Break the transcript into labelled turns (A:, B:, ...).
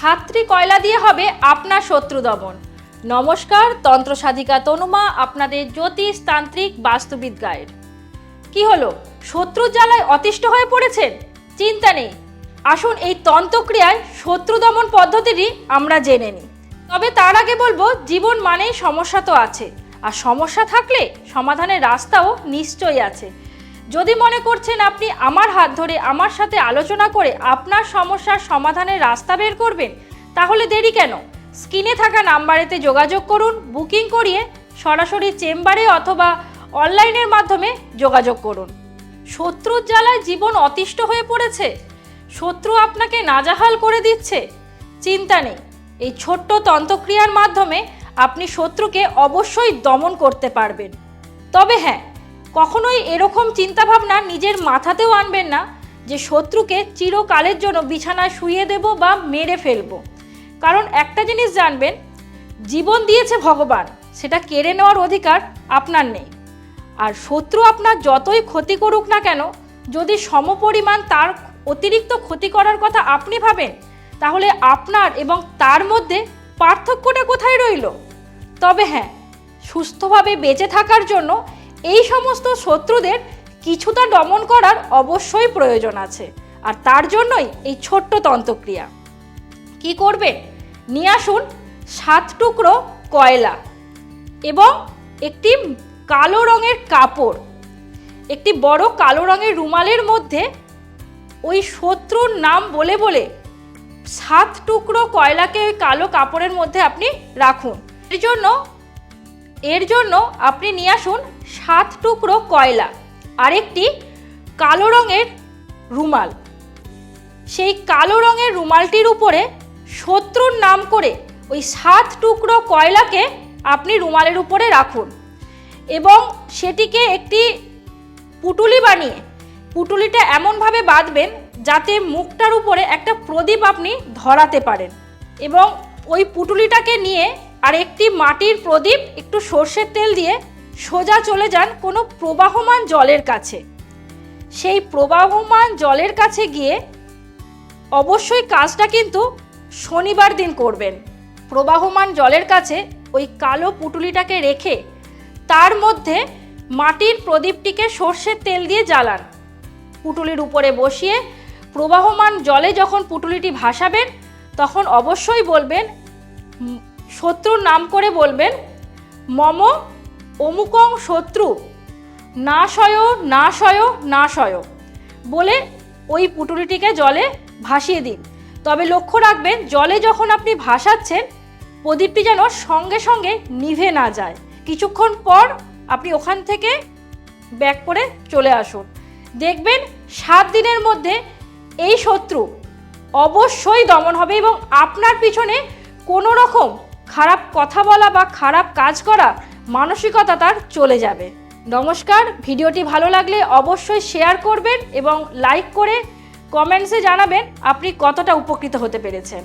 A: সাতটি কয়লা দিয়ে হবে আপনার শত্রু দমন। নমস্কার, তন্ত্র সাধিকা তনুমা, আপনাদের জ্যোতিষ তান্ত্রিক বাস্তুবিদ গাইড। কি হলো? শত্রুর জ্বালায় অতিষ্ঠ হয়ে পড়েছেন? চিন্তা নেই। আসুন এই তন্ত্রক্রিয়ায় শত্রু দমন পদ্ধতিটি আমরা জেনে নিই। তবে তার আগে বলব, জীবন মানেই সমস্যা তো আছে। আর সমস্যা থাকলে সমাধানের রাস্তাও নিশ্চয়ই আছে। যদি মনে করছেন আপনি আমার হাত ধরে আমার সাথে আলোচনা করে আপনার সমস্যার সমাধানের রাস্তা বের করবেন, তাহলে দেরি কেন? স্ক্রিনে থাকা নাম্বারেতে যোগাযোগ করুন, বুকিং করিয়ে সরাসরি চেম্বারে অথবা অনলাইনের মাধ্যমে যোগাযোগ করুন। শত্রুর জ্বালায় জীবন অতিষ্ঠ হয়ে পড়েছে। শত্রু আপনাকে নাজাহাল করে দিচ্ছে। চিন্তা নেই, এই ছোট্ট তন্ত্রক্রিয়ার মাধ্যমে আপনি শত্রুকে অবশ্যই দমন করতে পারবেন। তবে হ্যাঁ কখনোই এরকম চিন্তাভাবনা নিজের মাথাতেও আনবেন না যে শত্রুকে চিরকালের জন্য বিছানায় শুয়ে দেব বা মেরে ফেলব। কারণ একটা জিনিস জানবেন, জীবন দিয়েছে ভগবান, সেটা কেড়ে নেওয়ার অধিকার আপনার নেই। আর শত্রু আপনার যতই ক্ষতি করুক না কেন, যদি সমপরিমাণ তার অতিরিক্ত ক্ষতি করার কথা আপনি ভাবেন, তাহলে আপনার এবং তার মধ্যে পার্থক্যটা কোথায় রইল? তবে হ্যাঁ সুস্থভাবে বেঁচে থাকার জন্য এই সমস্ত শত্রুদের কিছুটা দমন করার অবশ্যই প্রয়োজন আছে। আর তার জন্যই এই ছোট্ট তন্ত্রক্রিয়া। কি করবেন নিয়ে আসুন সাত টুকরো কয়লা এবং একটি কালো রঙের কাপড়। একটি বড় কালো রঙের রুমালের মধ্যে ওই শত্রুর নাম বলে বলে সাত টুকরো কয়লাকে ওই কালো কাপড়ের মধ্যে আপনি রাখুন। এর জন্য এর জন্য আপনি নিয়ে আসুন সাত টুকরো কয়লা, আরেকটি কালো রঙের রুমাল। সেই কালো রঙের রুমালটির উপরে শত্রুর নাম করে ওই সাত টুকরো কয়লাকে আপনি রুমালের উপরে রাখুন এবং সেটিকে একটি পুটুলি বানিয়ে, পুটুলিটা এমনভাবে বাঁধবেন যাতে মুখটার উপরে একটা প্রদীপ আপনি ধরাতে পারেন এবং ওই পুটুলিটাকে নিয়ে আর একটি মাটির প্রদীপ একটু সর্ষের তেল দিয়ে সোজা চলে যান কোনো প্রবাহমান জলের কাছে। সেই প্রবাহমান জলের কাছে গিয়ে অবশ্যই কাজটা কিন্তু শনিবার দিন করবেন। প্রবাহমান জলের কাছে ওই কালো পুটুলিটাকে রেখে তার মধ্যে মাটির প্রদীপটিকে সর্ষের তেল দিয়ে জ্বালান। পুটুলির উপরে বসিয়ে প্রবাহমান জলে যখন পুটুলিটি ভাসাবেন, তখন অবশ্যই বলবেন শত্রুর নাম করে বলবেন, মম অমুকং শত্রু, নাশয় নাশয় নাশয় বলে ওই পুটুলিটিকে জলে ভাসিয়ে দিন। তবে লক্ষ্য রাখবেন, জলে যখন আপনি ভাসাচ্ছেন, প্রদীপটি যেন সঙ্গে সঙ্গে নিভে না যায়। কিছুক্ষণ পর আপনি ওখান থেকে ব্যাক করে চলে আসুন। দেখবেন, সাত দিনের মধ্যে এই শত্রু অবশ্যই দমন হবে এবং আপনার পিছনে কোনো রকম খারাপ কথা বলা বা খারাপ কাজ করা মানসিকতা তার চলে যাবে। নমস্কার, ভিডিওটি ভালো লাগলে অবশ্যই শেয়ার করবেন এবং লাইক করে কমেন্টসে জানাবেন আপনি কতটা উপকৃত হতে পেরেছেন।